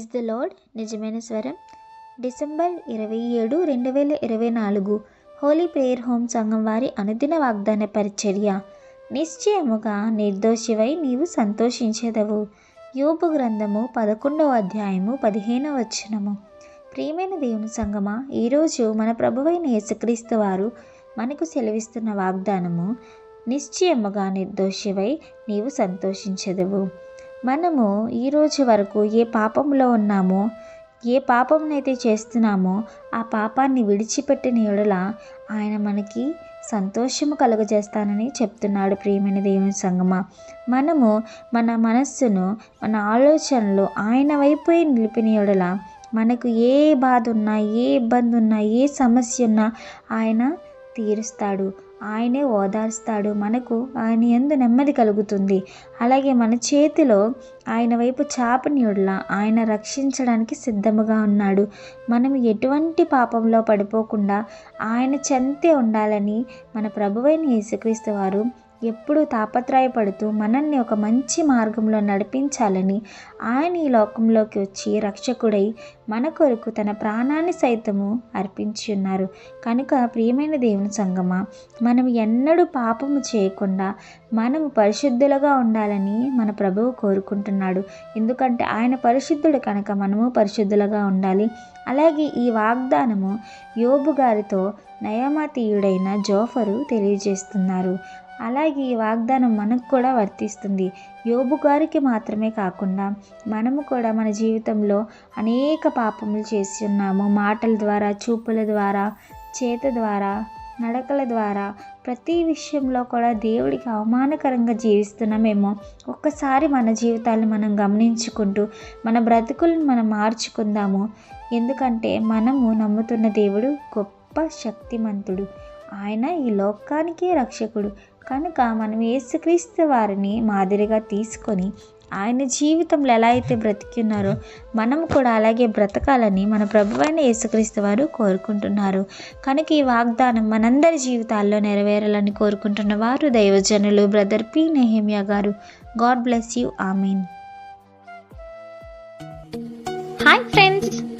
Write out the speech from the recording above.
Is the lord నిజమైన స్వరం. December ఇరవై ఏడు రెండు వేల ఇరవై నాలుగు. హోలీ ప్రేయర్ హోమ్ సంఘం వారి అనుదిన వాగ్దాన పరిచర్య. నిశ్చయముగా నిర్దోషివై నీవు సంతోషించేదవు. యోపు గ్రంథము పదకొండవ అధ్యాయము పదిహేనవ వచనము. ప్రియమైన దేవుని సంగమా ఈరోజు మన ప్రభువైన యేసుక్రీస్తు వారు మనకు సెలవిస్తున్న వాగ్దానము నిశ్చయముగా నిర్దోషివై నీవు సంతోషించదవు. మనము ఈరోజు వరకు ఏ పాపంలో ఉన్నామో ఏ పాపంనైతే చేస్తున్నామో ఆ పాపాన్ని విడిచిపెట్టిన ఎడల ఆయన మనకి సంతోషము కలుగజేస్తానని చెప్తున్నాడు ప్రియమైన దేవుని సంగమ. మనము మన మనస్సును మన ఆలోచనలు ఆయన వైపు నిలిపిన ఎడల మనకు ఏ బాధ ఉన్నా ఏ ఇబ్బంది ఉన్నా ఏ సమస్య ఉన్నా ఆయన తీరుస్తాడు. ఆయనే ఓదార్స్తాడు. మనకు ఆయన ఎందు నెమ్మది కలుగుతుంది. అలాగే మన చేతిలో ఆయన వైపు చాపనీయుడులా ఆయన రక్షించడానికి సిద్ధముగా ఉన్నాడు. మనం ఎటువంటి పాపంలో పడిపోకుండా ఆయన చెంతే ఉండాలని మన ప్రభువైన యేసుక్రీస్తు వారు ఎప్పుడూ తాపత్రయపడుతూ మనల్ని ఒక మంచి మార్గంలో నడిపించాలని ఆయన ఈ లోకంలోకి వచ్చి రక్షకుడై మన కొరకు తన ప్రాణాన్ని సైతము అర్పించి ఉన్నారు. కనుక ప్రియమైన దేవుని సంగమ మనం ఎన్నడూ పాపము చేయకుండా మనము పరిశుద్ధులుగా ఉండాలని మన ప్రభువు కోరుకుంటున్నాడు. ఎందుకంటే ఆయన పరిశుద్ధుడు కనుక మనము పరిశుద్ధులుగా ఉండాలి. అలాగే ఈ వాగ్దానము యోబు గారితో నయమాతీయుడైన జోఫరు తెలియజేస్తున్నారు. అలాగే ఈ వాగ్దానం మనకు కూడా వర్తిస్తుంది. యోబు గారికి మాత్రమే కాకుండా మనము కూడా మన జీవితంలో అనేక పాపములు చేస్తున్నాము. మాటల ద్వారా చూపుల ద్వారా చేత ద్వారా నడకల ద్వారా ప్రతి విషయంలో కూడా దేవుడికి అవమానకరంగా జీవిస్తున్నామేమో ఒక్కసారి మన జీవితాలను మనం గమనించుకుంటూ మన బ్రతుకులను మనం మార్చుకుందాము. ఎందుకంటే మనము నమ్ముతున్న దేవుడు గొప్ప శక్తిమంతుడు. ఆయన ఈ లోకానికే రక్షకుడు. కనుక మనం యేసుక్రీస్తు వారిని మాదిరిగా తీసుకొని ఆయన జీవితంలో ఎలా అయితే బ్రతికున్నారో మనం కూడా అలాగే బ్రతకాలని మన ప్రభువైన యేసుక్రీస్తు వారు కోరుకుంటున్నారు. కనుక ఈ వాగ్దానం మనందరి జీవితాల్లో నెరవేరాలని కోరుకుంటున్న వారు దైవజనులు brother P Nehemiah garu. God bless you. Amen. Hi friends.